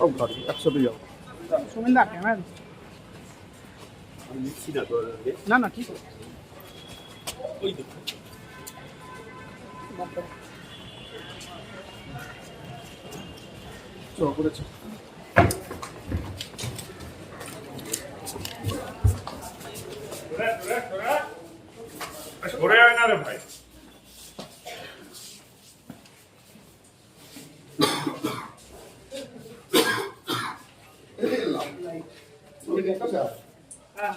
সব গাড়ি একসাথে যাব সুমিন্দা ক্যামেরা আমি নিচ্ছি না তোর না না ঠিক আছে। ওই দেখো চ করেছে সরে আয় না রে ভাই। হ্যাঁ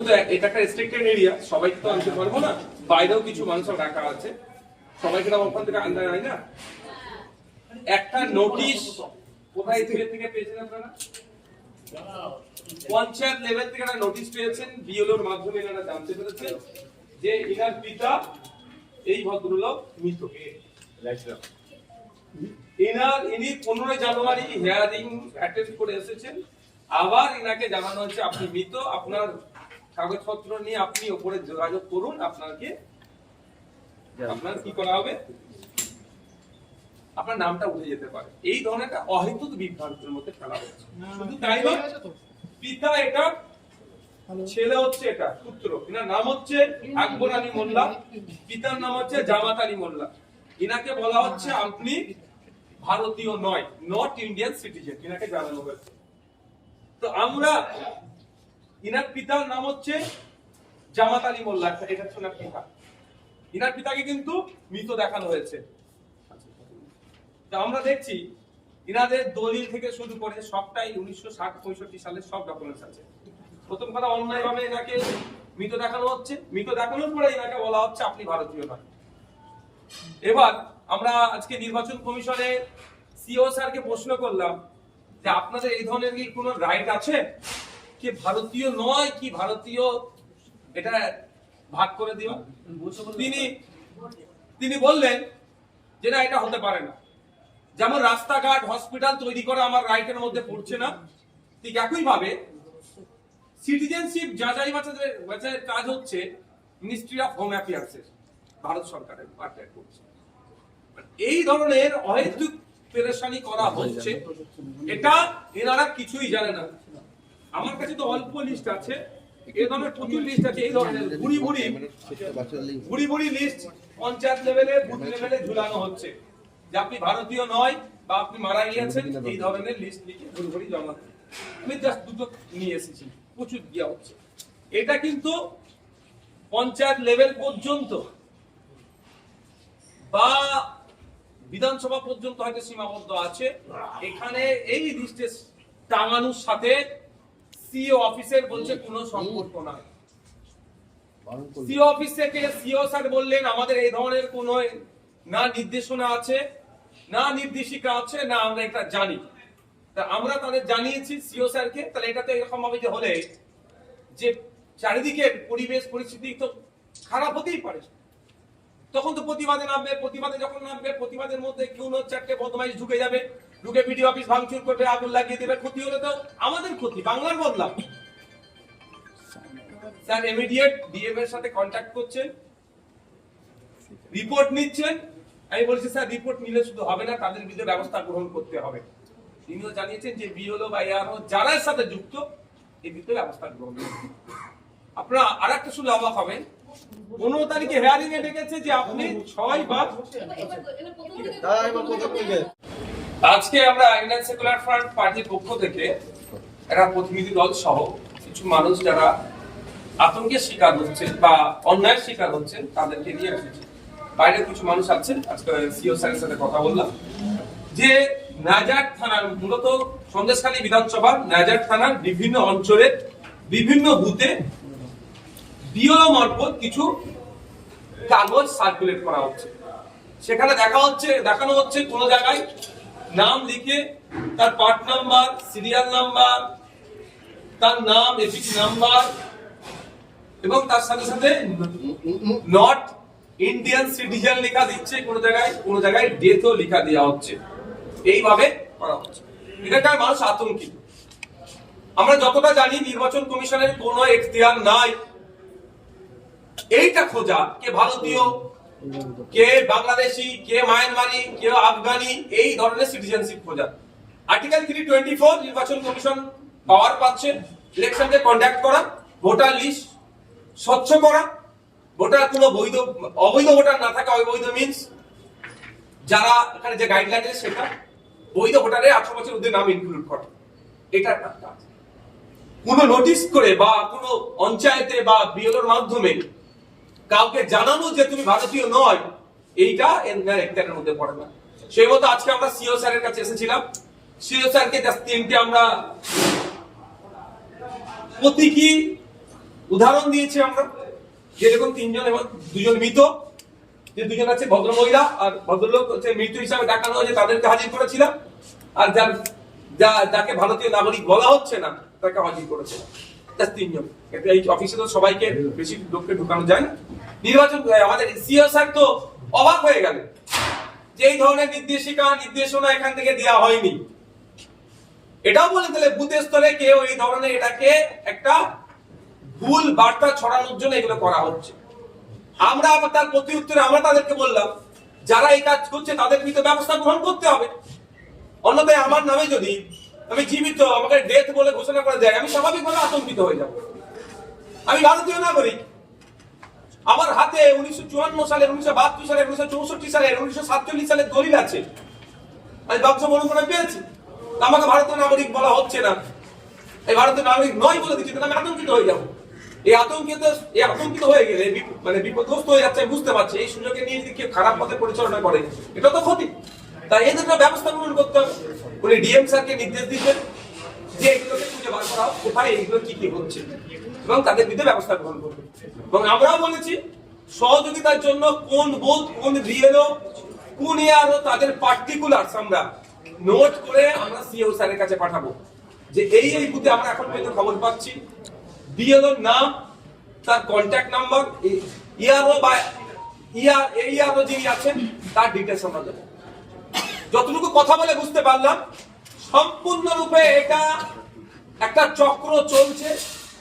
এক- এটা একটা রেস্ট্রিক্টেড এরিয়া সবাইকে তো আনতে পারব না। বাইরেও কিছু মানুষ রাখা আছে। সবাইকে তো ওখান থেকে আনতে হয় না? একটা নোটিশ কোথায় থেকে থেকে পেয়েছেন আপনারা? পঞ্চায়েত লেভেল থেকে একটা নোটিশ পেয়েছেন বিএলওর মাধ্যমে এনারা জানতে পেরেছেন যে পিতা এই ভদ্রলোক মৃত ইনি পনেরোই জানুয়ারি হিয়ারিং অ্যাটেন্ড করে এসেছেন। আবার ইনাকে জানানো হচ্ছে আপনি মৃত, আপনার কাগজপত্র নিয়ে আপনি ওপরে যোগাযোগ করুন, আপনাকে, আপনার কি করা হবে? আপনার নামটা উঠে যেতে পারে। এই ধরনের একটা অহেতুক বিভ্রান্তির মধ্যে ফেলা হচ্ছে। শুধু তাই নয় পিতা এটা ছেলে হচ্ছে এটা পুত্র। এনার নাম হচ্ছে আকবর আলী মোল্লা পিতার নাম হচ্ছে জামাত আলী মোল্লা। ইনাকে বলা হচ্ছে আপনি ভারতীয় নয় নট ইন্ডিয়ান সিটিজেন ইনাকে জানানো হয়েছে। তো আমরা ইনার পিতার নাম হচ্ছে জামাত আলী মোল্লা এটা হচ্ছে পিতা। ইনার পিতাকে কিন্তু মৃত দেখানো হয়েছে। তো আমরা দেখছি ইনাদের দলিল থেকে শুরু করে সবটাই উনিশশো ষাট পঁয়ষট্টি সালের সব ডকুমেন্টস আছে। প্রথম কথা অন্যায় ভাবে এনাকে মৃত দেখানো হচ্ছে। মৃত দেখানোর পরে এনাকে বলা হচ্ছে আপনি ভারতীয় নয় এবার আমরা আজকে নির্বাচন কমিশনে সিও স্যারকে প্রশ্ন করলাম যে আপনাদের এই ধরনের কি কোনো রাইট আছে? কি ভারতীয় নয়? কি ভারতীয়? এটা ভাগ করে দিও। তিনি তিনি বললেন যে না এটা হতে পারে না। যেমন রাস্তাঘাট হসপিটাল তৈরি করা আমার রাইটের মধ্যে পড়ছে না, ঠিক একই ভাবে সিটিজেনশিপ যাচাই বাছাইয়ের বাছাইয়ের কাজ হচ্ছে মিনিস্ট্রি অফ হোম অ্যাফেয়ার্সের ভারত সরকারের পার্টায় করছে। এই ধরনের অহেতুক পেরেশানি করা হচ্ছে, এটা এনারা কিছুই জানে না। আমার কাছে তো অল্প লিস্ট আছে এই ধরনের প্রচুর লিস্ট আছে, এই ধরনের বুড়ি বুড়ি বুড়ি বুড়ি লিস্ট পঞ্চায়েত লেভেলে বুথ লেভেলে ঝুলানো হচ্ছে। যে আপনি ভারতীয় নয় বা আপনি মারা গিয়েছেন, এই ধরনের লিস্ট লিখে বুড়ি জমা। আমি জাস্ট দুটো নিয়ে এসেছি, প্রচুর দেওয়া হচ্ছে। এটা কিন্তু পঞ্চায়েত লেভেল পর্যন্ত বা বিধানসভা পর্যন্ত হয়তো সীমাবদ্ধ আছে। এখানে এই লিস্টে টাঙানোর সাথে সিও অফিসের বলছে কোনো সম্পর্ক নাই। সিও অফিস থেকে সিও স্যার বললেন, আমাদের এই ধরনের কোনো না নির্দেশনা আছে। না নির্দেশিকা আছে, না আমরা এটা জানি। তা আমরা তাদের জানিয়েছি সিও স্যারকে, তাহলে এটা তো এরকম ভাবে যে হলে যে চারিদিকে পরিবেশ, পরিস্থিতি তো খারাপ হতেই পারে। তখন তো প্রতিবাদে নামবে, প্রতিবাদে যখন নামবে, প্রতিবাদের মধ্যে কেউ না চারটে বদমাইশ ঢুকে যাবে, ঢুকে বিডিও অফিস ভাঙচুর করবে, আগুন লাগিয়ে দেবে, ক্ষতি হলে তো আমাদের ক্ষতি, বাংলার বদলাম। স্যার ইমিডিয়েট ডিএম এর সাথে কন্ট্যাক্ট করছেন রিপোর্ট নিচ্ছেন আমি বলছি স্যার রিপোর্ট নিলে শুধু হবে না তাদের বিরুদ্ধে ব্যবস্থা গ্রহণ করতে হবে। তিনিও জানিয়েছেন যে বিওলো বা এআরও যারা সাথে যুক্ত এই বিরুদ্ধে ব্যবস্থা গ্রহণ আপনারা আর একটা শুনে অবাক হবেন। পনেরো তারিখে হেয়ারিং এ ডেকেছে যে আপনি ছয় বার আজকে আমরা ইন্ডিয়ান সেকুলার ফ্রন্ট পার্টির পক্ষ থেকে একটা প্রতিনিধি দল সহ কিছু মানুষ যারা আতঙ্কের শিকার হচ্ছেন বা অন্যায়ের শিকার হচ্ছেন তাদেরকে নিয়ে এসেছি। বাইরে কিছু মানুষ আছেন আজকে সিও স্যারের সাথে কথা বললাম। যে নাজার থানার মূলত সন্দেশখালী বিধানসভা নাজার থানার বিভিন্ন অঞ্চলে বিভিন্ন বুথে বিওলো মারফত কিছু কাগজ সার্কুলেট করা হচ্ছে। সেখানে দেখা হচ্ছে দেখানো হচ্ছে কোন জায়গায় নাম লিখে তার পার্ট নাম্বার সিরিয়াল নাম্বার তার নাম এপিক নাম্বার এবং তার সাথে সাথে নট ইন্ডিয়ান সিটিজেন লেখা দিচ্ছে, কোন জায়গায় কোন জায়গায় ডেথও লেখা দেওয়া হচ্ছে। এইভাবে করা হচ্ছে। এটা মানুষ আতঙ্কিত আমরা যতটা জানি, নির্বাচন কমিশনের কোনো এখতিয়ার নাই। এইটা খোঁজা, কে ভারতীয়, কে বাংলাদেশি, কে মায়ানমারি, কে আফগানি, এই ধরনের সিটিজেনশিপ খোঁজা। আর্টিকেল থ্রি টোয়েন্টি ফোর নির্বাচন কমিশন পাওয়ার পাচ্ছে ইলেকশনকে কন্ডাক্ট করা ভোটার লিস্ট স্বচ্ছ করা ভোটার কোনো বৈধ, অবৈধ ভোটার না থাকা অবৈধ মিনস যারা এখানে যে গাইডলাইন আছে সেটা বৈধ ভোটারের আঠারো বছর অব্দি নাম ইনক্লুড করা। এটা একটা কাজ কোনো নোটিশ করে বা কোনো পঞ্চায়েতে বা বিএলওর মাধ্যমে কাউকে জানানো যে তুমি ভারতীয় নয়, এইটা এর একটার মধ্যে পড়ে না। সেই মতো আজকে আমরা সিও স্যারের কাছে এসেছিলাম। সিও স্যারকে জাস্ট তিনটে আমরা প্রতীকী উদাহরণ দিয়েছি আমরা। যেরকম তিনজন এবং দুজন মৃত, যে দুজন আছে ভদ্র মহিলা আর ভদ্রলোক হচ্ছে মৃত হিসাবে দেখানো হয়েছে, তাদেরকে হাজির করেছিলাম। আর যার যা যাকে ভারতীয় নাগরিক বলা হচ্ছে না, তাকে হাজির করেছিলাম। জাস্ট তিনজন। এই অফিসে তো সবাইকে বেশি লোককে ঢুকানো যায় না। নির্বাচন আমাদের সিও স্যার তো অবাক হয়ে গেল যে এই ধরনের নির্দেশিকা, নির্দেশনা এখান থেকে দেওয়া হয়নি। এটাও বলে দিলে বুথের স্তরে কেউ এই ধরনের এটাকে একটা ভুল বার্তা ছড়ানোর জন্য এগুলো করা হচ্ছে। আমরা আবার তার প্রতি উত্তরে আমরা তাদেরকে বললাম, যারা এই কাজ করছে তাদের বিরুদ্ধে ব্যবস্থা গ্রহণ করতে হবে। অন্যথায় আমার নামে যদি আমি জীবিত, আমাকে ডেথ বলে ঘোষণা করে দেয় আমি স্বাভাবিকভাবে আতঙ্কিত হয়ে যাব। আমি ভারতীয় নাগরিক। আমার হাতে উনিশশো চুয়ান্ন সালের, উনিশশো বাহাত্তর সালের, উনিশশো চৌষট্টি সালের, উনিশশো সাতচল্লিশ সালের দলিল আছে। আমি বংশ মনোগ্রাম পেয়েছি। আমাকে ভারতীয় নাগরিক বলা হচ্ছে না। এই ভারতীয় নাগরিক নয় বলে দিচ্ছি আমি আতঙ্কিত হয়ে যাব। এই আতঙ্কিত এই আতঙ্কিত হয়ে গেলে মানে বিপদগ্রস্ত হয়ে যাচ্ছে বুঝতে পারছি, এই সুযোগে নিয়ে যদি কেউ খারাপ পথে পরিচালনা করে, এটা তো ক্ষতি। তাই এদের ব্যবস্থা গ্রহণ করতে হবে। উনি ডিএম স্যারকে নির্দেশ দিচ্ছেন যে এগুলোকে খুঁজে বার করা কোথায় এইগুলো কি কি হচ্ছে, এবং তাদের বিরুদ্ধে ব্যবস্থা গ্রহণ করবে। এবং আমরাও বলেছি, সহযোগিতার জন্য কোন বুথ কোন বিএলও কোন ইয়ারও তাদের পার্টিকুলারস আমরা নোট করে আমরা সিও স্যারের কাছে পাঠাবো। যে এই এই বুথে আমরা এখন পর্যন্ত খবর পাচ্ছি বিএলওর নাম, তার কন্ট্যাক্ট নাম্বার ইয়ারও বা, ইয়ার, এই ইয়ারও যিনি আছেন, তার ডিটেলস আমরা দেবো। যতটুকু কথা বলে বুঝতে পারলাম, সম্পূর্ণরূপে এটা একটা চক্র চলছে,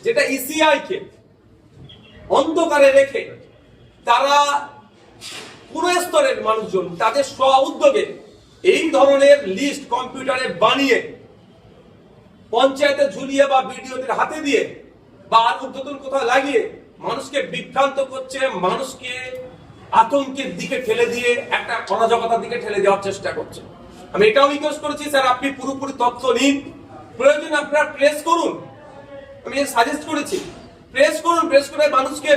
যেটা ইসিআই কে অন্ধকারে রেখে তারা কোন স্তরের মানুষজন, তাদের স্ব উদ্যোগে এই ধরনের লিস্ট কম্পিউটারে বানিয়ে পঞ্চায়েতে ঝুলিয়ে বা বিডিওদের হাতে দিয়ে বা আর উদ্যোতন কোথাও লাগিয়ে মানুষকে বিভ্রান্ত করছে, মানুষকে আতঙ্কের দিকে ঠেলে দিয়ে, একটা অরাজকতার দিকে ঠেলে দেওয়ার চেষ্টা করছে। আমি এটাও রিকোয়েস্ট করেছি, স্যার, আপনি পুরোপুরি তথ্য নিন। প্রয়োজন আপনারা প্রেস করুন। আমি সাজেস্ট করেছি প্রেস করুন প্রেস করে মানুষকে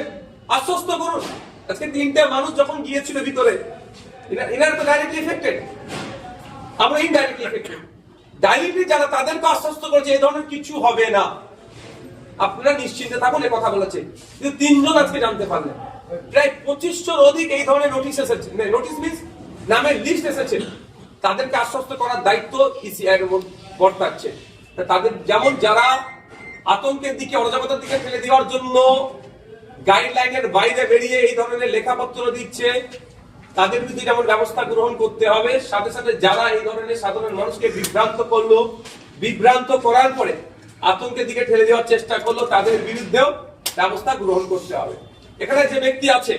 আশ্বস্ত করুন। আজকে তিনটে মানুষ যখন গিয়েছিল ভিতরে এনারা তো ডাইরেক্টলি এফেক্টেড আমরা ইনডাইরেক্টলি এফেক্টেড ডাইরেক্টলি যারা তাদেরকে আশ্বস্ত করেছে এই ধরনের কিছু হবে না। আপনারা নিশ্চিন্তে থাকুন এই কথা বলেছে। কিন্তু তিনজন আজকে জানতে পারলেন। প্রায় পঁচিশশোর অধিক এই ধরনের নোটিশ এসেছে। নোটিশ মিন্স নামের লিস্ট এসেছে। তাদেরকে আশ্বস্ত করার দায়িত্ব ইসিআই এর বর্তাচ্ছে। তাদের যেমন যারা আতঙ্কের দিকে, অরাজকতার দিকে ফেলে দেওয়ার জন্য গাইডলাইনের বাইরে বেরিয়ে এই ধরনের লেখাপত্র দিচ্ছে, তাদের বিরুদ্ধে যেমন ব্যবস্থা গ্রহণ করতে হবে, সাথে সাথে যারা এই ধরনের সাধারণ মানুষকে বিভ্রান্ত করল, বিভ্রান্ত করার পরে আতঙ্কের দিকে ঠেলে দেওয়ার চেষ্টা করল, তাদের বিরুদ্ধেও ব্যবস্থা গ্রহণ করতে হবে। এখানে যে ব্যক্তি আছে,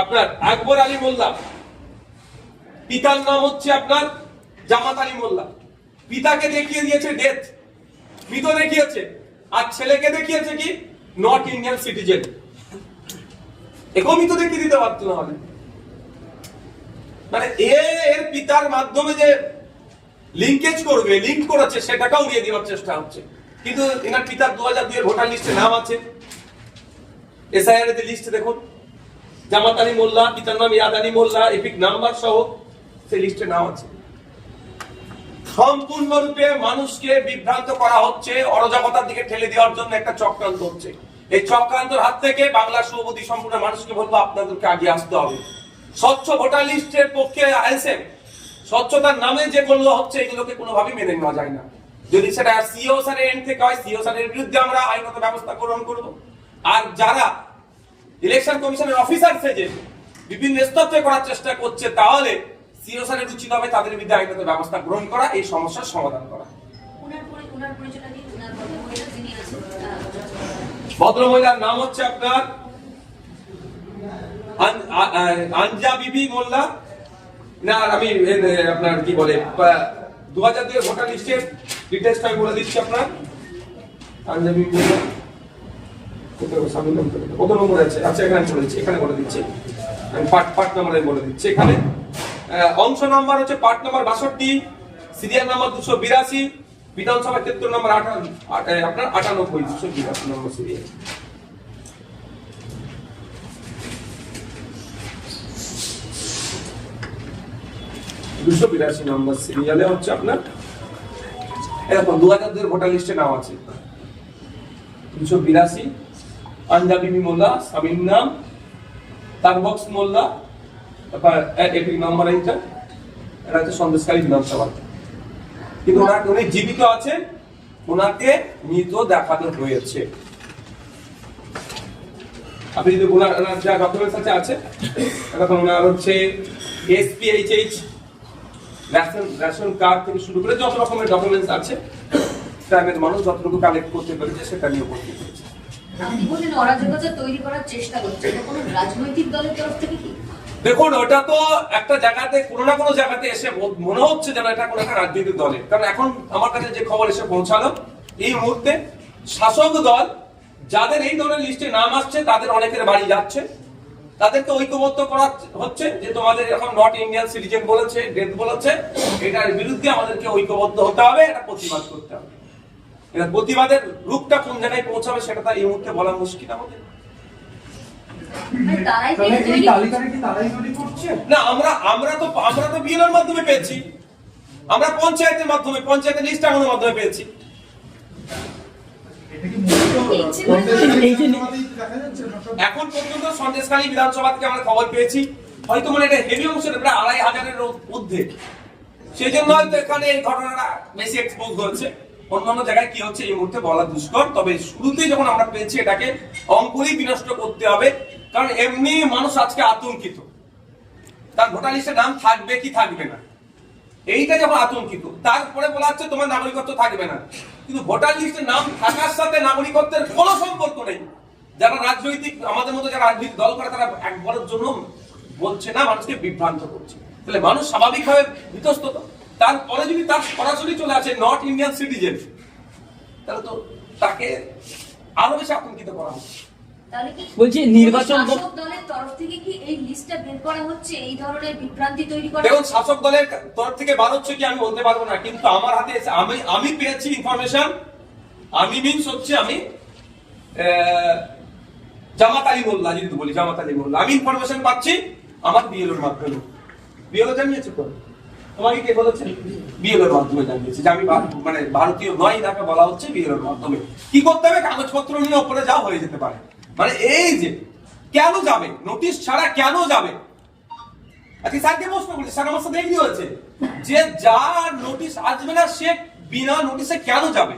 আপনার আকবর আলী মোল্লা। পিতার নাম হচ্ছে আপনার জামাত আলী মোল্লা। পিতাকে দেখিয়ে দিয়েছে ডেথ মৃত দেখিয়েছে। আর ছেলেকে দেখিয়েছে কি? নট ইন্ডিয়ান সিটিজেন এরকমই মৃত দেখিয়ে দিতে পারতো না মানে এর পিতার মাধ্যমে যে লিঙ্কেজ করবে লিঙ্ক করেছে সেটাকেও উড়িয়ে দেওয়ার চেষ্টা হচ্ছে। কিন্তু এনার পিতার দু হাজার দুই এর ভোটার লিস্টে নাম আছে। এসআইআর এর লিস্ট দেখুন। জামাত আলী মোল্লা, পিতার নাম ইয়াদ আলী মোল্লা, এপিক নাম্বার সহ সেই লিস্টে নাম আছে। সম্পূর্ণরূপে মানুষকে বিভ্রান্ত করা হচ্ছে, অরাজকতার দিকে ঠেলে দেওয়ার জন্য একটা চক্রান্ত হচ্ছে। এই চক্রান্তর হাত থেকে বাংলা শুভবতী সম্পূর্ণ মানুষকে বলব, আপনাদেরকে আগে আসতে হবে। স্বচ্ছ ভোটার লিস্টের পক্ষে আইসেন স্বচ্ছতার নামে যে করল হচ্ছে এগুলোকে কোনোভাবেই মেনে নেওয়া যায় না। যদি সেটা সিও স্যারের এন্ড থেকে হয় সিও স্যারের বিরুদ্ধে আমরা আইনত ব্যবস্থা গ্রহণ করব। আর যারা ইলেকশন কমিশনের অফিসার সেজে বিভিন্ন স্তরে করার চেষ্টা করছে তাহলে সিওসানের উচিত হবে তাদের বিরুদ্ধে আইনত ব্যবস্থা গ্রহণ করা এই সমস্যার সমাধান করা। ভদ্রমহিলার নাম হচ্ছে আপনার আন- আ- আ- আনজা বিবি মোল্লা। না আমি আপনার কি বলে দু হাজার দুই ভোটার লিস্টের ডিটেলসটা আমি বলে দিচ্ছি আপনার। কোথায়? কত নম্বর আছে আচ্ছা এখানে বলে দিচ্ছি, এখানে বলে দিচ্ছি। আমি পার্ট পার্ট নাম্বারে বলে দিচ্ছি, এখানে। অংশ নাম্বার হচ্ছে পার্ট নাম্বার বাষট্টি সিরিয়াল নাম্বার দুশো বিরাশি বিধানসভা ক্ষেত্র নাম্বার আঠারো আপনার আটানব্বই, দুশো বিরাশি নম্বর সিরিয়াল দুশো বিরাশি নম্বর সিরিয়ালে হচ্ছে আপনার, এরকম দু হাজার দুই ভোটার লিস্টে নাম আছে। দুশো বিরাশি আঞ্জাবি মোল্লা স্বামীর নাম তারবক্স মোল্লা, তারপর এপিক নম্বর এইটা এটা হচ্ছে সন্দেশকারী বিধানসভা। কিন্তু ওনাকে উনি জীবিত আছেন, ওনাকে মৃত দেখানো হয়েছে। আপনি যদি ওনার যা ডকুমেন্টস আছে আছে এখন ওনার হচ্ছে এসপিএইচএইচ রেশন রেশন কার্ড থেকে শুরু করে যত রকমের ডকুমেন্টস আছে গ্রামের মানুষ যতটুকু কালেক্ট করতে পেরেছে সেটা নিয়ে উপস্থিত হয়েছে। দেখুন ওটা তো একটা জায়গাতে কোনো না কোনো জায়গাতে এসে মনে হচ্ছে যেন এটা কোনো একটা রাজনৈতিক দলের কারণ এখন আমার কাছে যে খবর এসে পৌঁছালো এই মুহূর্তে শাসক দল যাদের এই ধরনের লিস্টে নাম আসছে তাদের অনেকের বাড়ি যাচ্ছে। তাদেরকে ঐক্যবদ্ধ করা হচ্ছে যে তোমাদের এখন নট ইন্ডিয়ান সিটিজেন বলেছে ডেথ বলেছে এটার বিরুদ্ধে আমাদেরকে ঐক্যবদ্ধ হতে হবে এটা প্রতিবাদ করতে হবে। এটা প্রতিবাদের রূপটা কোন জায়গায় পৌঁছাবে সেটা তো এই মুহূর্তে বলা মুশকিল আমাদের। তৈরি তৈরি না আমরা আমরা তো আমরা তো বিএলওর মাধ্যমে পেয়েছি। আমরা পঞ্চায়েতের মাধ্যমে পঞ্চায়েতের লিস্ট আমাদের মাধ্যমে পেয়েছি। এখন পর্যন্ত সন্দেশখালী বিধানসভা থেকে আমরা খবর পেয়েছি। হয়তো মানে এটা হেভি প্রায় আড়াই হাজারের মধ্যে সেই জন্য হয়তো এখানে এই ঘটনাটা বেশি এক্সপোজ হচ্ছে। অন্যান্য জায়গায় কি হচ্ছে এই মুহূর্তে বলা দুষ্কর, তবে শুরুতেই যখন আমরা পেয়েছি এটাকে, অঙ্কুরেই বিনষ্ট করতে হবে। কারণ এমনি মানুষ আজকে আতঙ্কিত। তার ভোটার লিস্টে নাম থাকবে কি থাকবে না? এইটা যখন আতঙ্কিত, তারপরে বলা হচ্ছে তোমার নাগরিকত্ব থাকবে না। কিন্তু ভোটার লিস্টে নাম থাকার সাথে নাগরিকত্বের কোনো সম্পর্ক নেই। যারা রাজনৈতিক, আমাদের মতো যারা রাজনৈতিক দল করে, তারা একবারের জন্য বলছে না, মানুষকে বিভ্রান্ত করছে। তাহলে মানুষ স্বাভাবিকভাবে বিতস্তত তারপরে যদি তার সরাসরি চলে আসে নট ইন্ডিয়ান সিটিজেন, তাহলে তো তাকে আরও বেশি আতঙ্কিত করা হচ্ছে। বলছি নির্বাচন শাসক দলের তরফ থেকে কি এই লিস্টটা বের করা হচ্ছে? এই ধরনের বিভ্রান্তি তৈরি করা দেখুন শাসক দলের তরফ থেকে বার হচ্ছে কি আমি বলতে পারব না কিন্তু আমার হাতে এসে আমি আমি পেয়েছি ইনফরমেশন আমি মিনস হচ্ছে আমি আহ, জামাত আলী মোল্লা যদি বলি জামাত আলী মোল্লা আমি ইনফরমেশন পাচ্ছি আমার বিএলওর মাধ্যমে। বিএলও জানিয়েছে তো? তোমাকে কে বলেছে? বিএলওর মাধ্যমে জানিয়েছে যে আমি মানে ভারতীয় নয় তাকে বলা হচ্ছে বিএলওর মাধ্যমে। কি করতে হবে? কাগজপত্র নিয়ে ওপরে যাও হয়ে যেতে পারে। মানে এই যে, কেন যাবে? নোটিশ ছাড়া কেন যাবে? আজকে স্যারকে প্রশ্ন করছি স্যার আমার সাথে এগ্রি হয়েছে যে যার নোটিশ আসবে না, সে বিনা নোটিশে কেন যাবে?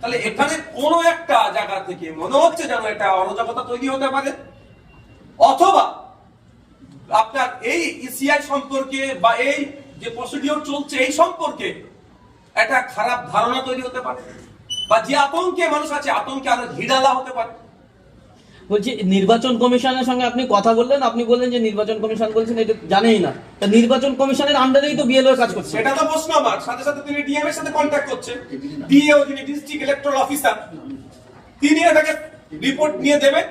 তাহলে এখানে কোনো একটা জায়গা থেকে মনে হচ্ছে যেন একটা অরাজকতা তৈরি হতে পারে। অথবা আপনার এই ইসিআই সম্পর্কে বা এই যে প্রসিডিওর চলছে, এই সম্পর্কে একটা খারাপ ধারণা তৈরি হতে পারে। বা যে আতঙ্কে মানুষ আছে, আতঙ্কে আরও ঘিরালা হতে পারে। বলছি নির্বাচন কমিশনের সঙ্গে আপনি কথা বললেন আপনি বললেন যে নির্বাচন কমিশন বলছেন এটা জানেই না। তা নির্বাচন কমিশনের আন্ডারেই তো বিএলও কাজ করছে। সেটা তো প্রশ্ন আমার। সাথে সাথে তিনি ডিএম এর সাথে কন্ট্যাক্ট করছে ডিএও যিনি ডিস্ট্রিক্ট ইলেকট্রাল অফিসার তিনি এটাকে রিপোর্ট নিয়ে দেবেন।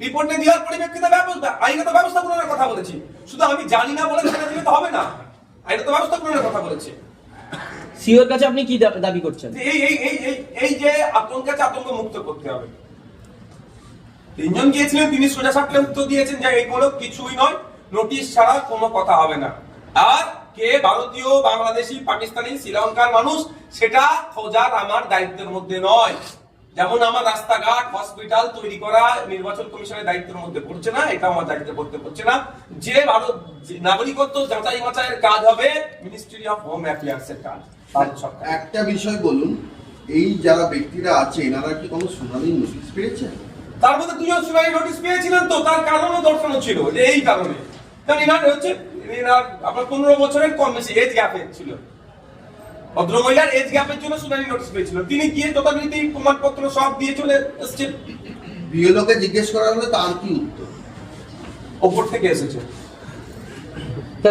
রিপোর্ট নিয়ে দেওয়ার পরিপ্রেক্ষিতে ব্যবস্থা আইনত ব্যবস্থা গ্রহণের কথা বলেছি। শুধু আমি জানি না বলে সেটা দিলে তো হবে না। আইনত ব্যবস্থা গ্রহণের কথা বলেছি। সিওর কাছে আপনি কি দাবি করছেন? এই এই এই এই এই যে আতঙ্ক আছে আতঙ্ক মুক্ত করতে হবে। তিনজন গিয়েছিলেন, তিনি সোজা উত্তর দিয়েছেন যে এইগুলো কিছুই নয়, নোটিশ ছাড়া কোনো কথা হবে না। আর কে ভারতীয়, বাংলাদেশি, পাকিস্তানি, শ্রীলঙ্কার মানুষ, সেটা খোঁজার আমার দায়িত্বের মধ্যে নয়। যেমন আমার রাস্তাঘাট, হসপিটাল তৈরি করা, নির্বাচন কমিশনের দায়িত্বের মধ্যে পড়ছে না, এটা আমার দায়িত্বে পড়তে পড়ছে না। যে ভারত নাগরিকত্ব যাচাই বাছাইয়ের কাজ হবে মিনিস্ট্রি অফ হোম অ্যাফেয়ার্স এর কাজ একটা বিষয় বলুন, এই যারা ব্যক্তিরা আছে, এনারা কি কোনো শুনানির নোটিশ পেয়েছেন? তার মধ্যে দুজন শুনানি নোটিশ পেয়েছিলেন তো তার কারণও দর্শানো ছিল যে এই কারণে। কারণ এনার হচ্ছে এনার আপনার পনেরো বছরের কম বেশি এজ গ্যাপে ছিল। ভদ্রমহিলার এজ গ্যাপের জন্য শুনানি নোটিশ পেয়েছিল। তিনি গিয়ে যথারীতি প্রমাণপত্র সব দিয়ে চলে এসছেন বিএলওকে জিজ্ঞেস করা হলে তার কি উত্তর? ওপর থেকে এসেছে। তা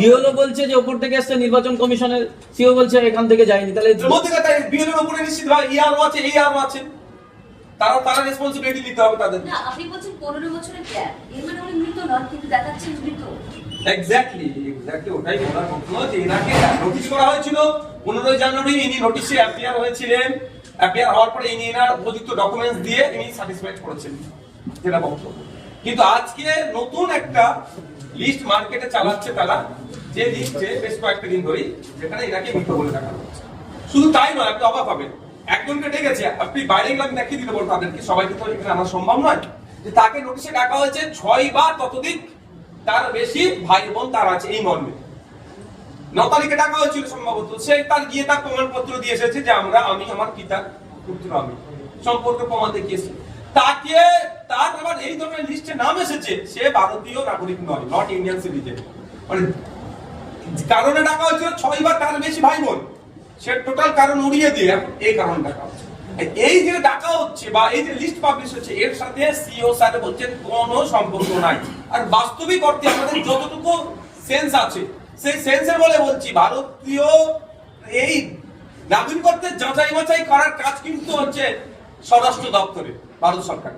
বিএলও বলছে যে ওপর থেকে এসছে নির্বাচন কমিশনের সিও বলছে এখান থেকে যায়নি তাহলে এর মধ্যে কথা বিএলের উপরে নিশ্চিত ভাই ইয়ারও আছে এই আরও আছে। তারা তারা রেসপন্সিবিলিটি নিতে হবে তাদের। না আপনি বলছেন পনেরো বছরের গ্যাপ এর মানে উনি মৃত নন কিন্তু দেখাচ্ছেন মৃত। এক্স্যাক্টলি এক্স্যাক্টলি ওটাই বলার কথা যে এনাকে নোটিশ করা হয়েছিল। পনেরোই জানুয়ারি ইনি নোটিশে অ্যাপিয়ার হয়েছিলেন। অ্যাপিয়ার হওয়ার পরে ইনি এনার উপযুক্ত ডকুমেন্টস দিয়ে ইনি স্যাটিসফাইড করেছেন যেটা বক্তব্য। কিন্তু আজকে নতুন একটা লিস্ট মার্কেটে চালাচ্ছে তারা যে লিস্টে বেশ কয়েকটা দিন ধরেই যেখানে এনাকে মৃত বলে দেখা হচ্ছে। শুধু তাই নয় আপনি অবাক হবেন। একজনকে ডেকেছে আপনি বাইরে গেলে দেখিয়ে দিতে পারব তাদেরকে সবাইকে তো এখানে আনা সম্ভব নয়। যে তাকে নোটিশে ডাকা হয়েছে ছয় বার ততদিন তার বেশি ভাই বোন তার আছে এই মর্মে। ন তারিখে ডাকা হয়েছিল সম্ভবত। সে তার গিয়ে তার প্রমাণপত্র দিয়ে এসেছে যে আমরা, আমি, আমার পিতা, পুত্র, আমি। সম্পর্কে প্রমাণ দেখিয়েছি। তাকে, তার আবার এই ধরনের লিস্টে নাম এসেছে। সে ভারতীয় নাগরিক নয় নট ইন্ডিয়ান সিটিজেন মানে কারণে ডাকা হয়েছিল ছয় বার তার বেশি ভাই বোন। সে টোটাল কারণ উড়িয়ে দিয়ে এই কারণ ডাকা হচ্ছে এই যে ডাকা হচ্ছে বা এই যে লিস্ট পাবলিশ হচ্ছে, এর সাথে সিও স্যার বলছেন, কোনো সম্পর্ক নাই। আর বাস্তবিক অর্থে আমাদের যতটুকু সেন্স আছে, সেই সেন্সের বলে বলছি, ভারতীয় এই নাগরিকত্বের যাচাই বাছাই করার কাজ কিন্তু হচ্ছে স্বরাষ্ট্র দপ্তরে ভারত সরকার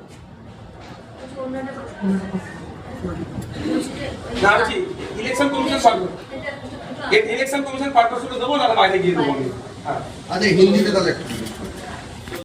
ইলেকশন কমিশন সরকার। ইলেকশন কমিশন পারপাস দেবো না বাইরে গিয়ে দেবো আমি। হ্যাঁ আচ্ছা হিন্দিতে তাহলে একটু।